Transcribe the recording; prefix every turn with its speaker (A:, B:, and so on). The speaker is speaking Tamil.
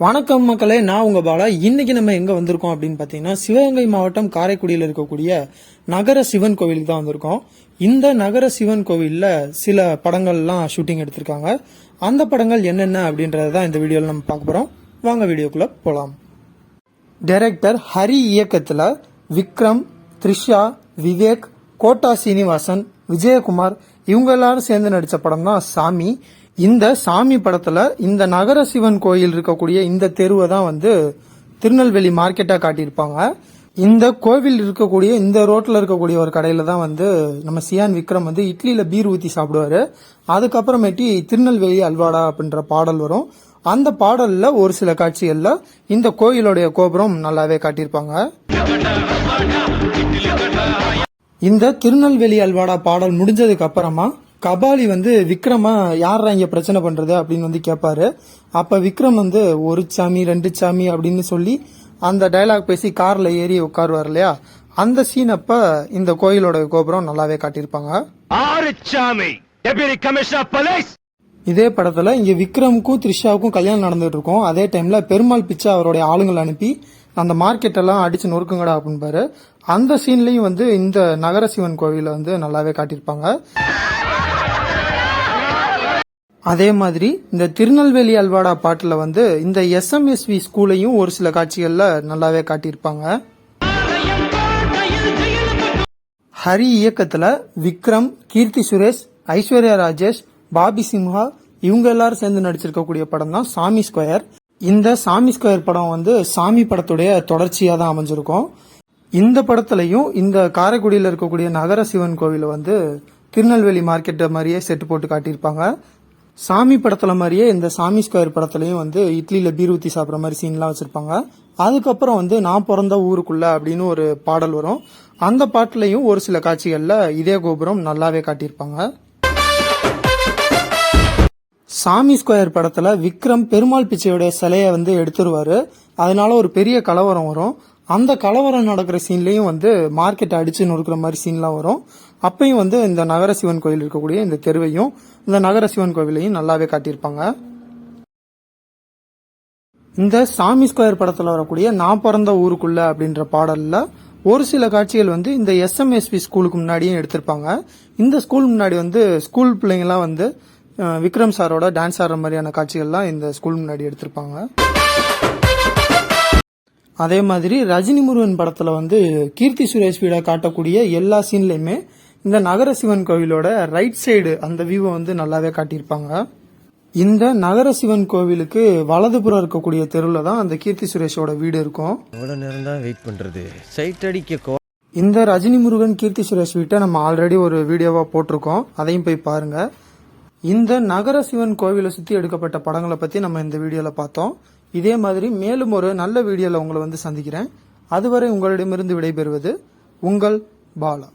A: வணக்கம் மக்களே நான் உங்க பாலா. இன்னைக்கு நம்ம எங்க வந்திருக்கோம் அப்படின்னு பாத்தீங்கன்னா சிவகங்கை மாவட்டம் காரைக்குடியில் இருக்கக்கூடிய நகர சிவன் கோவிலுக்கு தான் வந்திருக்கோம். இந்த நகர சிவன் கோவில்ல சில படங்கள்லாம் ஷூட்டிங் எடுத்திருக்காங்க. அந்த படங்கள் என்னென்ன அப்படின்றத தான் இந்த வீடியோவில் நம்ம பார்க்க போகிறோம் வாங்க வீடியோக்குள்ளே போகலாம் டைரக்டர் ஹரி இயக்கத்தில் விக்ரம் த்ரிஷா விவேக் கோட்டா சீனிவாசன் விஜயகுமார் இவங்க எல்லாரும் சேர்ந்து நடித்த படம் தான் சாமி. இந்த சாமி படத்துல இந்த நகர சிவன் கோயில் இருக்கக்கூடிய இந்த தெருவை தான் வந்து திருநெல்வேலி மார்க்கெட்டா காட்டியிருப்பாங்க. இந்த கோவில் இருக்கக்கூடிய இந்த ரோட்ல இருக்கக்கூடிய ஒரு கடையில தான் வந்து நம்ம சியான் விக்ரம் வந்து இட்லியில பீர் ஊத்தி சாப்பிடுவாரு. அதுக்கப்புறமேட்டி திருநெல்வேலி அல்வாடா அப்படின்ற பாடல் வரும். அந்த பாடல்ல ஒரு சில காட்சிகள்ல இந்த கோயிலுடைய கோபுரம் நல்லாவே காட்டியிருப்பாங்க. இந்த திருநெல்வேலி அல்வாடா பாடல் முடிஞ்சதுக்கு அப்புறமா கபாலி வந்து விக்ரம யாரா இங்க பிரச்சனை பண்றது அப்படின்னு வந்து கேட்பாரு அப்ப விக்ரம் வந்து ஒரு சாமி ரெண்டு சாமி அப்படின்னு சொல்லி அந்த டயலாக் பேசி கார்ல ஏறி உட்காருவார் இல்லையா? அந்த சீன் அப்ப இந்த கோயிலோட கோபுரம் நல்லாவே காட்டியிருப்பாங்க.
B: கமிஷனர் போலீஸ்
A: இதே படத்துல இங்க விக்ரமுக்கும் த்ரிஷாவுக்கும் கல்யாணம் நடந்துட்டு இருக்கும். அதே டைம்ல பெருமாள் பிச்சை அவருடைய ஆளுங்களை அனுப்பி அந்த மார்க்கெட் எல்லாம் அடிச்சு நொறுக்குங்கடா அப்படின்பாரு அந்த சீன்லயும் வந்து இந்த நகர சிவன் கோவில வந்து நல்லாவே காட்டியிருப்பாங்க. அதே மாதிரி இந்த திருநெல்வேலி அல்வாடா பாட்டில் வந்து இந்த எஸ்எம்எஸ்வி ஸ்கூலையும் ஒரு சில காட்சிகளில் நல்லாவே காட்டியிருப்பாங்க. ஹரி இயக்கத்தில் விக்ரம் கீர்த்தி சுரேஷ் ஐஸ்வர்யா ராஜேஷ் பாபி சிம்ஹா இவங்க எல்லாரும் சேர்ந்து நடிச்சிருக்கக்கூடிய படம் தான் சாமி ஸ்கொயர். இந்த சாமி ஸ்கொயர் படம் வந்து சாமி படத்துடைய தொடர்ச்சியாக தான் அமைஞ்சிருக்கும். இந்த படத்துலையும் இந்த காரைக்குடியில் இருக்கக்கூடிய நகர சிவன் கோவில வந்து திருநெல்வேலி மார்க்கெட்டை மாதிரியே செட்டு போட்டு காட்டியிருப்பாங்க. சாமி படத்துல மாதிரியே இந்த சாமி ஸ்கொயர் படத்துலயும் வந்து இட்லியில பீர் ஊற்றி சாப்பிட்ற மாதிரி சீன்லாம் வச்சிருப்பாங்க. அதுக்கப்புறம் வந்து நான் பிறந்த ஊருக்குள்ள அப்படின்னு ஒரு பாடல் வரும். அந்த பாட்டுலயும் ஒரு சில காட்சிகள்ல இதே கோபுரம் நல்லாவே காட்டியிருப்பாங்க. சாமி ஸ்கொயர் படத்துல விக்ரம் பெருமாள் பிச்சையோட சிலையை வந்து எடுத்துருவாரு. அதனால ஒரு பெரிய கலவரம் வரும். அந்த கலவரம் நடக்கிற சீன்லயும் வந்து மார்க்கெட் அடிச்சு நொறுக்கிற மாதிரி சீன்லாம் வரும். அப்பையும் வந்து இந்த நகர சிவன் கோயில் இருக்கக்கூடிய இந்த தெருவையும் இந்த நகர சிவன் கோவிலையும் நல்லாவே காட்டியிருப்பாங்க. இந்த சாமி ஸ்கொயர் படத்தில் வரக்கூடிய நான் பிறந்த ஊருக்குள்ள அப்படின்ற பாடலில் ஒரு சில காட்சிகள் வந்து இந்த எஸ்எம்எஸ்பி ஸ்கூலுக்கு முன்னாடியும் எடுத்திருப்பாங்க. இந்த ஸ்கூல் முன்னாடி வந்து ஸ்கூல் பிள்ளைங்கள்லாம் வந்து விக்ரம் சாரோட டான்ஸ் ஆடுற மாதிரியான காட்சிகள்லாம் இந்த ஸ்கூல் முன்னாடி எடுத்திருப்பாங்க. அதே மாதிரி ரஜினி முருகன் படத்தில் வந்து கீர்த்தி சுரேஷ் வீட காட்டக்கூடிய எல்லா சீன்லையுமே இந்த நகர சிவன் கோவிலோட ரைட் சைடு அந்த வியூவை வந்து நல்லாவே காட்டியிருப்பாங்க. இந்த நகர சிவன் கோவிலுக்கு வலதுபுறம் இருக்கக்கூடிய தெருவில் தான் அந்த கீர்த்தி சுரேஷோட வீடு இருக்கும்.
C: எவ்வளோ நேரம் தான் வெயிட் பண்ணுறது சைட் அடிக்க
A: இந்த ரஜினி முருகன் கீர்த்தி சுரேஷ் வீட்டை நம்ம ஆல்ரெடி ஒரு வீடியோவா போட்டிருக்கோம். அதையும் போய் பாருங்க. இந்த நகர சிவன் கோவிலை சுத்தி எடுக்கப்பட்ட படங்களை பத்தி நம்ம இந்த வீடியோல பார்த்தோம். இதே மாதிரி மேலும் ஒரு நல்ல வீடியோல உங்களை வந்து சந்திக்கிறேன். அதுவரை உங்களிடமிருந்து விடைபெறுவது உங்கள் பாலா.